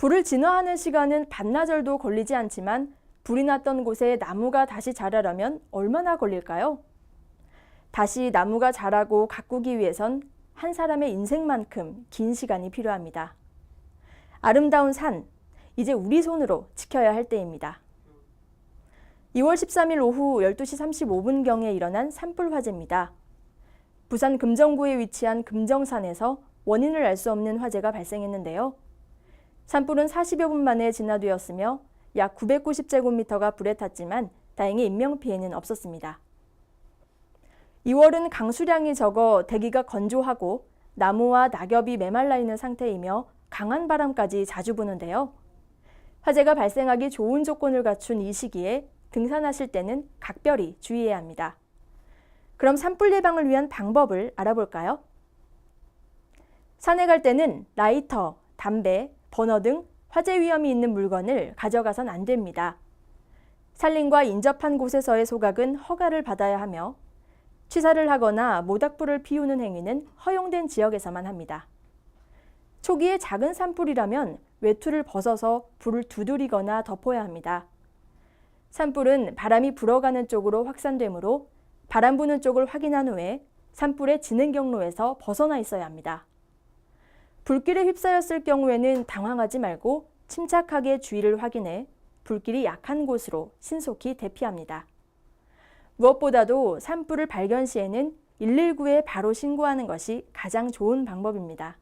불을 진화하는 시간은 반나절도 걸리지 않지만 불이 났던 곳에 나무가 다시 자라려면 얼마나 걸릴까요? 다시 나무가 자라고 가꾸기 위해선 한 사람의 인생만큼 긴 시간이 필요합니다. 아름다운 산, 이제 우리 손으로 지켜야 할 때입니다. 2월 13일 오후 12시 35분경에 일어난 산불 화재입니다. 부산 금정구에 위치한 금정산에서 원인을 알 수 없는 화재가 발생했는데요. 산불은 40여 분 만에 진화되었으며 약 990제곱미터가 불에 탔지만 다행히 인명피해는 없었습니다. 2월은 강수량이 적어 대기가 건조하고 나무와 낙엽이 메말라 있는 상태이며 강한 바람까지 자주 부는데요. 화재가 발생하기 좋은 조건을 갖춘 이 시기에 등산하실 때는 각별히 주의해야 합니다. 그럼 산불 예방을 위한 방법을 알아볼까요? 산에 갈 때는 라이터, 담배, 버너 등 화재 위험이 있는 물건을 가져가선 안 됩니다. 산림과 인접한 곳에서의 소각은 허가를 받아야 하며 취사를 하거나 모닥불을 피우는 행위는 허용된 지역에서만 합니다. 초기에 작은 산불이라면 외투를 벗어서 불을 두드리거나 덮어야 합니다. 산불은 바람이 불어가는 쪽으로 확산되므로 바람 부는 쪽을 확인한 후에 산불의 진행 경로에서 벗어나 있어야 합니다. 불길에 휩싸였을 경우에는 당황하지 말고 침착하게 주위를 확인해 불길이 약한 곳으로 신속히 대피합니다. 무엇보다도 산불을 발견 시에는 119에 바로 신고하는 것이 가장 좋은 방법입니다.